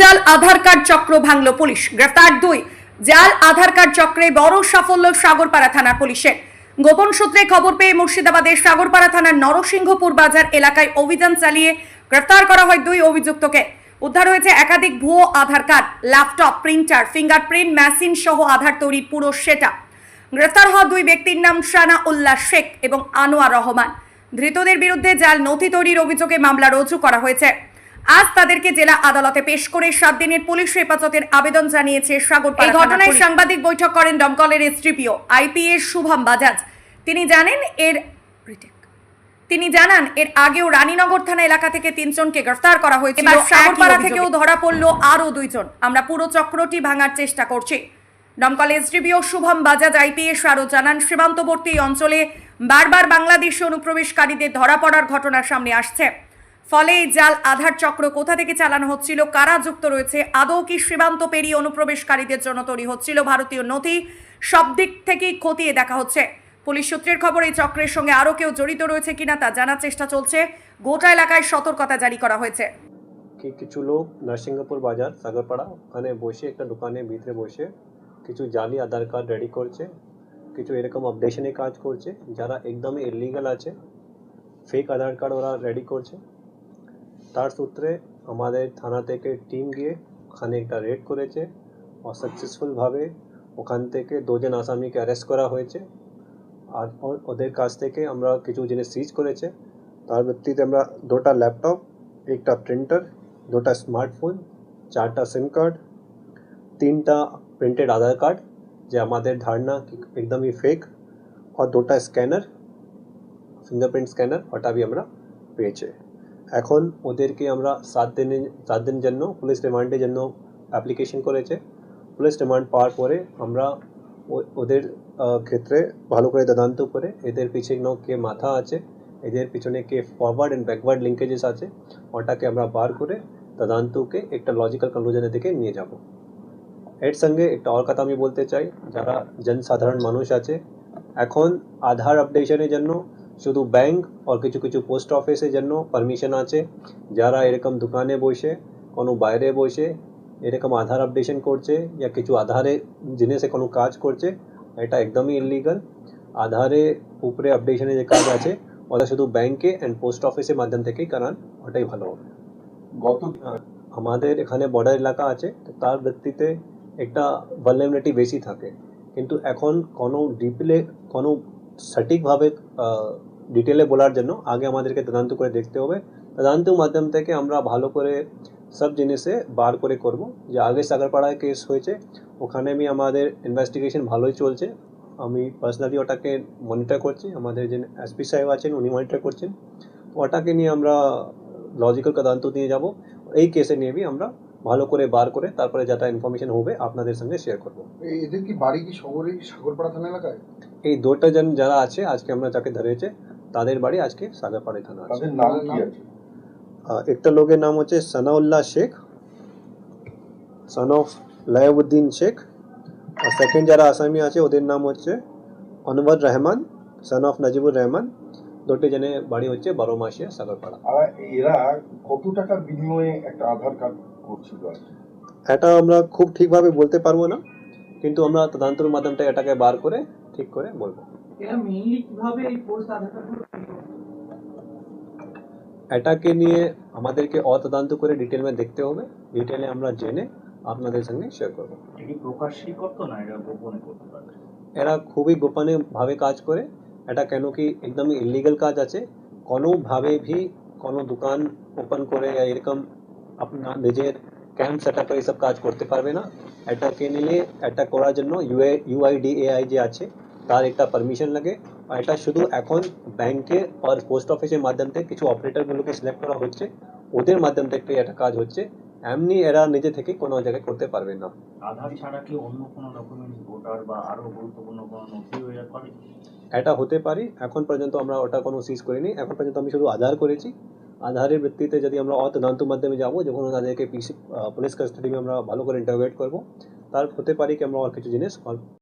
জাল, আধার কার্ড চক্র ভাঙল পুলিশ। গ্রেফতার দুই। জাল, আধার কার্ড চক্রে বড় সাফল্য সাগরপাড়া থানার পুলিশের। গোপন সূত্রে খবর পেয়ে মুর্শিদাবাদের সাগরপাড়া থানার নরসিংহপুর বাজার এলাকায় অভিযান চালিয়ে গ্রেফতার করা হয় দুই অভিযুক্তকে। উদ্ধার হয়েছে একাধিক ভুয়ো Aadhaar card, laptop, printer, fingerprint, machine সহ আধার তৈরির পুরো সেটা গ্রেফতার হওয়া দুই ব্যক্তির নাম শানা উল্লাহ শেখ এবং আনোয়ার রহমান। ধৃতদের বিরুদ্ধে জাল নথি তৈরির অভিযোগে মামলা রুজু করা হয়েছে। আজ তাদেরকে জেলা আদালতে পেশ করে সাত দিনের পুলিশ হেফাজতের আবেদন জানিয়েছে সাগর এই ঘটনায় সাংবাদিক বৈঠক করেন দমকলের এসডিপিও আইপিএস শুভম বাজাজ। তিনি জানেন এর তিনি জানান এর আগেও রানীনগর থানা এলাকা থেকে তিনজনকে গ্রেফতার করা হয়েছিল। এবার সাগরপাড়া থেকেও ধরা পড়ল আরও দুইজন। আমরা পুরো চক্রটি ভাঙার চেষ্টা করছি। দমকল এসডিপিও শুভম বাজাজ আইপিএস আরও জানান সীমান্তবর্তী অঞ্চলে বারবার বাংলাদেশ অনুপ্রবেশকারীদের ধরা পড়ার ঘটনা সামনে আসছে। ফলে এই জাল আধার চক্র কোথা থেকে চালানো হচ্ছিল? কারা যুক্ত রয়েছে? আদৌ কি সীমান্ত পেরিয়ে অনুপ্রবেশকারীদের জন্য তৈরি হচ্ছিল ভারতীয় নথি? সব দিক থেকেই খতিয়ে দেখা হচ্ছে। পুলিশ সূত্রের খবর, এই চক্রের সঙ্গে আরও কেউ জড়িত রয়েছে কিনা তা জানার চেষ্টা চলছে। গোটা এলাকায় সতর্কতা জারি করা হয়েছে। কিছু লোক নরসিংহপুর বাজার, সাগরপাড়া, ওখানে বসে একটা দোকানের ভিতরে বসে কিছু জালি, আধার কার্ড রেডি করছে। কিছু এরকম আপডেশনে কাজ করছে। যারা একদমই ইলিগাল আছে ফেক আধার কার্ড ওরা রেডি করছে। তার সূত্রে আমাদের থানা থেকে টিম গিয়ে ওখানে একটা রেড করেছে। আর সাকসেসফুলভাবে ওখান থেকে দুজন আসামিকে অ্যারেস্ট করা হয়েছে। আর ও- ওদের কাছ থেকে আমরা কিছু জিনিস সিজ করেছে। তার ভিত্তিতে আমরা দুটা ল্যাপটপ একটা প্রিন্টার দুটা স্মার্টফোন চারটা সিম কার্ড তিনটা প্রিন্টেড আধার কার্ড যে আমাদের ধারণা একদমই ফেক আর দুটা স্ক্যানার ফিঙ্গারপ্রিন্ট স্ক্যানার ওটা আমরা পেয়েছে। এখন ওদেরকে আমরা সাত দিনের সাত দিনের জন্য পুলিশ রিমান্ডের জন্য অ্যাপ্লিকেশন করেছে। পুলিশ রিমান্ড পাওয়ার পরে আমরা ওদের ক্ষেত্রে ভালো করে তদন্ত করে এদের পিছনে কে মাথা আছে, এদের পিছনে কে ফরওয়ার্ড অ্যান্ড ব্যাকওয়ার্ড লিঙ্কেজেস আছে, ওটাকে আমরা বার করে তদন্তকে একটা লজিক্যাল কনক্লুশনের দিকে নিয়ে যাব। এর সঙ্গে একটা আর কথা আমি বলতে চাই, যারা জনসাধারণ মানুষ আছে, এখন আধার আপডেশনের জন্য শুধু ব্যাংক আর কিছু কিছু পোস্ট অফিসের জন্য পারমিশন আছে। যারা এরকম দোকানে বসে কোনো বাইরে বসে এরকম আধার আপডেশন করছে या কিছু আধারে জিনিসে কোনো কাজ করছে এটা একদমই ইলিগাল আধারে উপরে আপডেশনের যে কাজ আছে ওটা শুধু ব্যাংকে অ্যান্ড পোস্ট অফিসের মাধ্যম থেকেই করান ওটাই ভালো হবে। গত আমাদের এখানে বর্ডার এলাকা আছে তো তার ভিত্তিতে একটা ভালনারেবিলিটি বেশি থাকে। কিন্তু এখন কোনো ডিপলে কোনো সঠিকভাবে ডিটেলে বলার জন্য আগে আমাদেরকে তদন্ত করে দেখতে হবে। তদন্তের মাধ্যম থেকে আমরা ভালো করে সব জিনিসে বার করে করব। যে আগে সাগরপাড়ায় কেস হয়েছে, ওখানে আমি আমাদের ইনভেস্টিগেশন ভালোই চলছে। আমি পার্সোনালি ওটাকে মনিটর করছি। আমাদের যে এসপি সাহেব আছেন, উনি মনিটর করছেন। ওটাকে নিয়ে আমরা লজিক্যাল তদন্ত নিয়ে যাব। এই কেসে নিয়ে আমরা ভালো করে বার করে তারপরে যেটা ইনফরমেশন হবে আপনাদের সঙ্গে শেয়ার করব। এদের কি বাড়ি কি শহরে সাগরপাড়া থানা এলাকায়? এই দুটো জন যারা আছে আজকে আমরা যাকে ধরেছে তাদের বাড়ি আজকে সাগরপাড়ি থানা আছে। নাম কি আছে? একটা লোকের নাম হচ্ছে সানাউল্লাহ শেখ সন অফ লায়াবুদ্দিন শেখ আর সেকেন্ড যারা আসামি আছে ওদের নাম হচ্ছে অনবর রহমান সন অফ নাজিবুর রহমান। দুটি জনের বাড়ি হচ্ছে বারো মাসে সাগরপাড়া। আর এরা কত টাকার বিনিময়ে একটা আধার কার্ড করছিল আর কি? এটা আমরা খুব ঠিকভাবে বলতে পারব না কিন্তু আমরা তদন্তের মাধ্যমটা এটাকে বার করে ঠিক করে বলব। এরা মেইনলি কীভাবে এই পোস্ট আধার কার্ডগুলো এটাকে নিয়ে আমাদেরকে অতদান্ত করে ডিটেল মে দেখতে হবে ডিটেলে আমরা জেনে আপনাদের সঙ্গে শেয়ার করব। এটি প্রকাশ্যই করতো না এটা গোপনে করতে পারবে এরা খুবই গোপনে ভাবে কাজ করে এটা কেন কি একদমই ইলিগাল কাজ আছে? কোনোভাবে ভি কোনো দোকান ওপেন করে এরকম আপনার নিজের ক্যাম্প সেট আপ এইসব কাজ করতে পারবে না এটাকে নিলে এটা করার জন্য ইউআই ইউআইডিএআই যে আছে তার একটা পারমিশন লাগে আর এটা শুধু এখন ব্যাংকে আর পোস্ট অফিসের মাধ্যম থেকে কিছু অপারেটরগুলোকে সিলেক্ট করা হচ্ছে ওদের মাধ্যম থেকে এটা কাজ হচ্ছে এমনি এরা নিজে থেকে কোনো জায়গায় করতে পারবে না আধার ছাড়া কি অন্য কোনো ডকুমেন্টস ভোটার বা আরও গুরুত্বপূর্ণ কোনো নথি হয়ে পারে এটা হতে পারি এখন পর্যন্ত আমরা ওটা কোনো সিজ করিনি। এখন পর্যন্ত আমি শুধু আধার করেছি। আধারের ভিত্তিতে যদি আমরা অতদান্ত মাধ্যমে যাব যখন তাদেরকে পুলিশ কাস্টাডি আমরা ভালো করে ইন্টারোগেট করব তার হতে পারি কি আমরা আর কিছু জিনিস